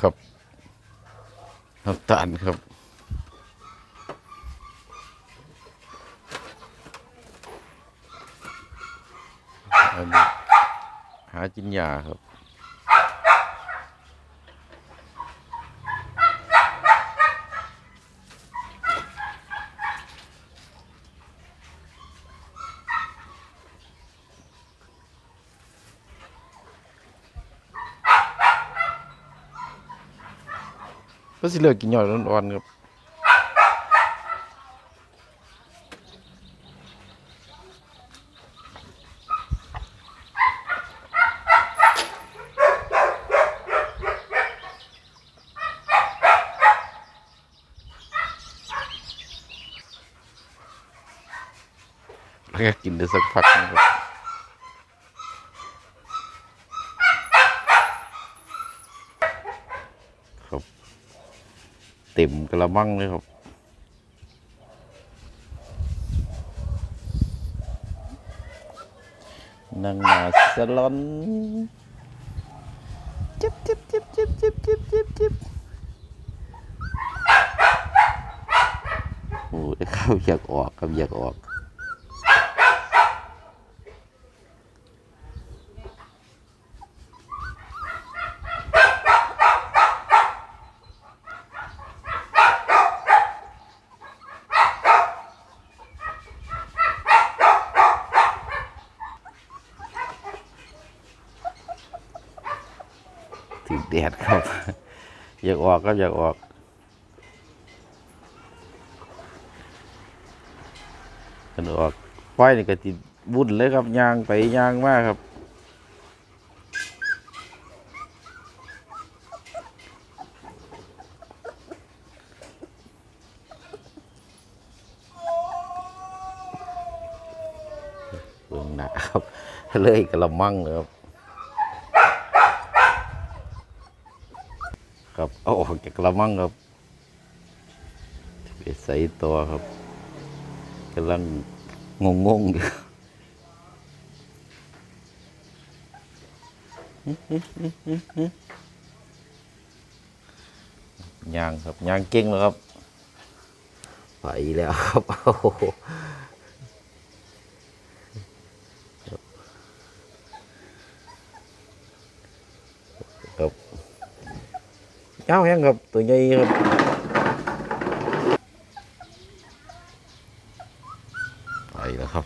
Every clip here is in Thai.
ครับน้ำตาลครับหาจินยาครับ ก็สิเลือกกินยอดอ่อนๆครับแล้วก็กินได้สักพักนะครับครับ เต็มกระมังเลยครับนางนาสลอนจิบจิบจิบจิบจิบจิบจิบจิบโอ้ยเขาอยากออกกับอยากออก แดดครับ อยากออกก็อยากออกกันออกไฟนี่ก็ติดบุ่นเลยครับยางไปยางมากครับเบิ่งหนะครับ เลยกระมังเลยครับ ครับ เอาออกจากกระมังครับไปใส่ตัวครับกำลังงงงอยู่ยางครับยางเก่งแล้วครับ ไปแล้วครับโอ้โหครับ cháu hẹn gặp tụi nhây gặp vậy là không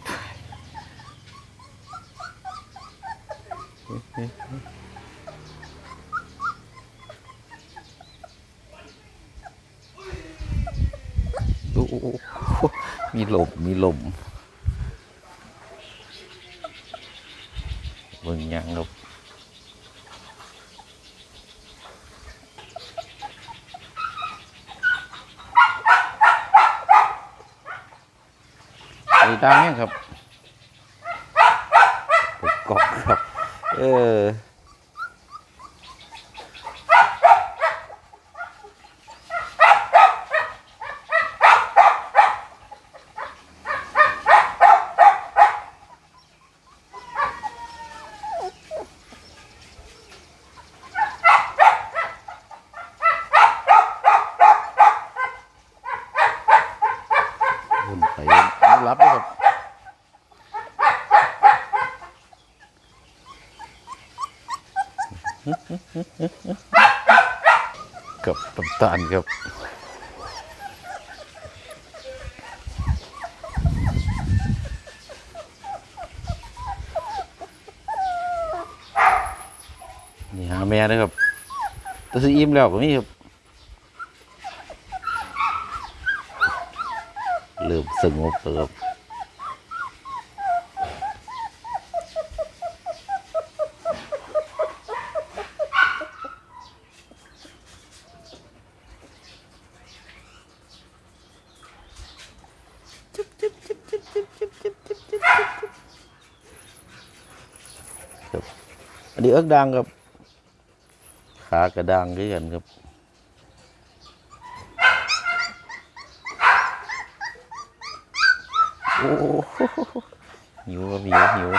มีหลมมีหลมเบิ่งยังครับ ดังเนี่ยครับกกอกครับ เออ วนไปรับเลยครับ กับน้ำตาลครับนี่หาแม่นะครับแตัวสิอิ่มแล้วก็มีครับเริ่มสงบแล้วครับ ครับอันนี้เอิกดังครับ ขากระดังด้วยกันครับโอ้หิวครับหิวหิว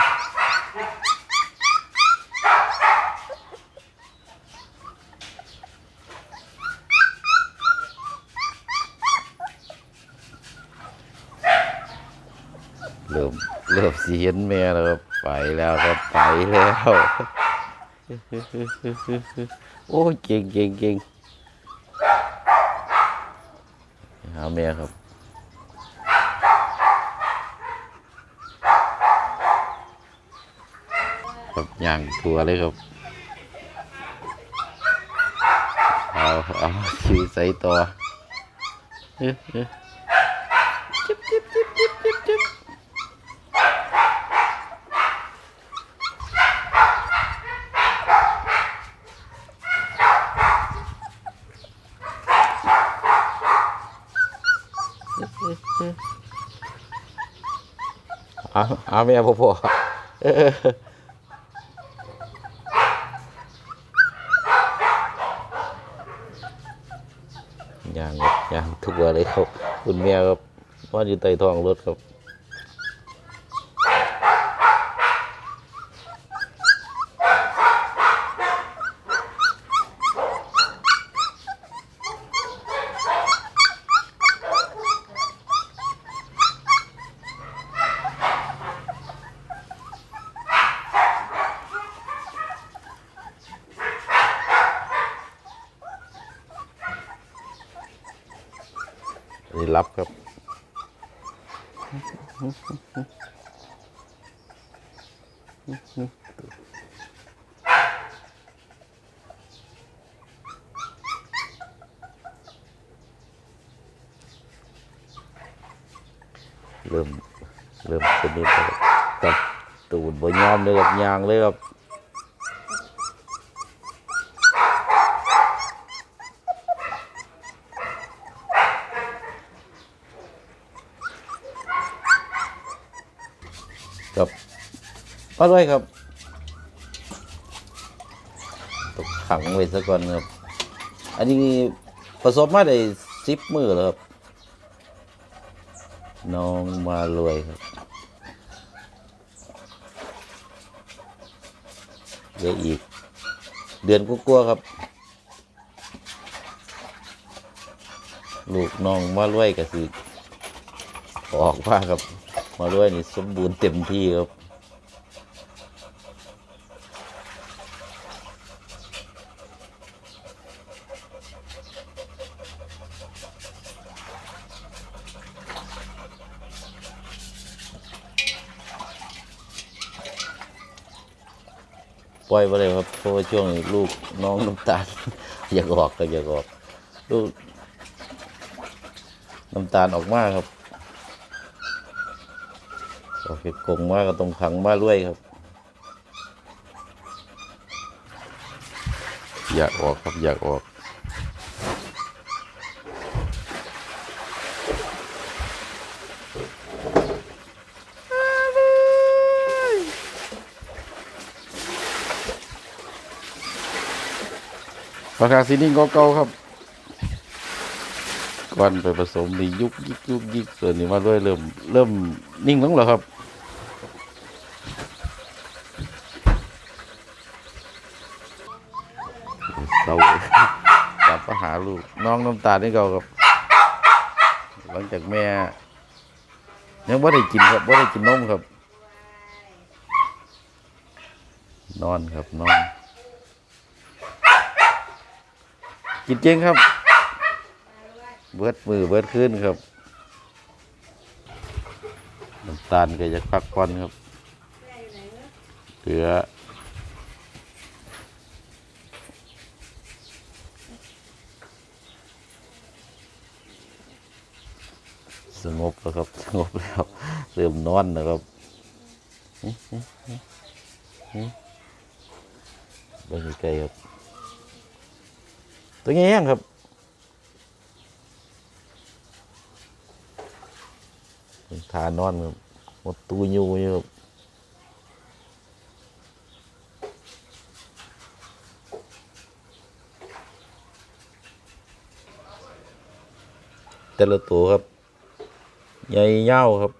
เริ่มเริ่มสีเห็นแม่แล้วครับไปแล้วครับไปแล้ว โอ้ยเก่งเก่งเก่งหาแม่ครับครับย่างทัวเลยครับเอาเอาชีใส่ต่อเอ๊ะเอ๊ะจิ๊บจิ๊บจิ๊บจิ๊บจิ๊บจิ๊บ เอาเอาแม่พ่อพ่ออย่างครับย่างทุกวันเลยครับ คุณแม่ครับว่าอยู่ใต้ท้องรถครับ นี่รับครับ เริ่ม เริ่มสนิทแล้วครับตูดบ่ยอมเลยครับยางเลยครับ ครับป้าด้วยครับตกขังไว้ซะก่อนครับ อันนี้ประสบมาได้สิบมือแล้วครับ น้องมารวยครับเหลืออีก เดือนกลัวๆครับ ลูกน้องมารวยก็สิออกมาครับ มารวยนี่สมบูรณ์เต็มที่ครับปล่อยไปเลยครับเพราะว่าช่วงนี้ลูกน้องน้ำตาล อยากออกก็อยากออกลูกน้ำตาลออกมากครับ เก็บกงมากก็ต้องขังมาด้วยครับ อยากออกครับอยากออกปลาคาซินิ่งเก่าครับก่อนไปผสมนี่ยุกยิกยุกยิกส่วนนี้มาด้วยเริ่มเริ่มนิ่งลงแล้วครับ เศร้าลูก น้องน้ำตาลนี่เก่าครับ หลังจากแม่ ยังไม่ได้กินครับไม่ได้กินนมครับ นอนครับนอนกินเจงครับ เบิดมือเบิดขึ้นครับน้ำตาลก็จะพักผ่อนครับเหลือ สงบแล้วครับ สงบแล้ว เริ่มนอนนะครับเบิ่งใกล้ครับ ตัวนี้ยังครับทานอนครับหมดตูยูอยู่ครับแต่ละตัวครับ ใหญ่เย้าครับ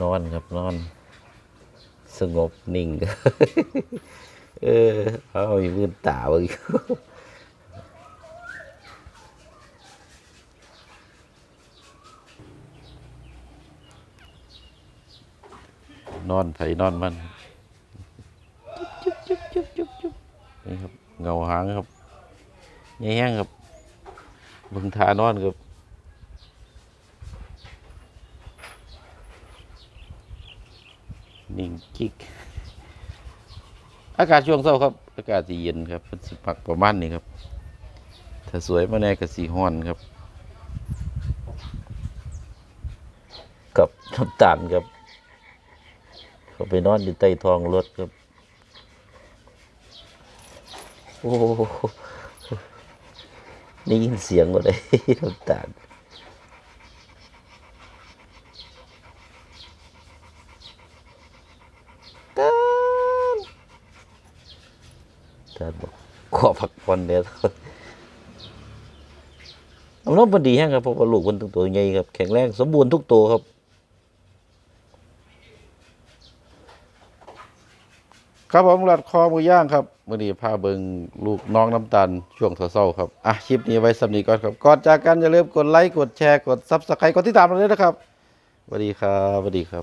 นอนครับนอน สงบนิ่ง เออ เอามีมือตาเบางนอนไผนอนมันจุ๊บจุ๊บจุ๊บจุ๊บจุ๊บนี่ครับเงาหางครับแห้งครับบิ่งทานอนครับ นิ่งกิ๊กอากาศช่วงเช้าครับ อากาศสีเย็นครับเป็นสิพักประมาณนี้ครับ ถ้าสวยมาแน่ก็สีห้อนครับ กับน้ำตาลครับ เขาไปนอนอยู่ใต้ท้องรถครับ โอ้โหนี่ยินเสียงก็ได้น้ำตาลตาล ตาลบอกขอพักผ่อนเดี๋ยวอารมณ์มันดีแฮงครับเพราะว่าลูกมันตัวตัวใหญ่ครับแข็งแรงสมบูรณ์ทุกตัวครับครับผมรัดคอหมูย่างครับมื่อนี้พาเบิงลูกน้องน้ำตาลช่วงเช้าครับ อะคลิปนี้ไว้สำนีก่อนครับ ก่อนจากกันอย่าลืมกดไลค์กดแชร์กดซับสไครต์กดติดตามเราด้วยนะครับสวัสดีครับสวัสดีครับ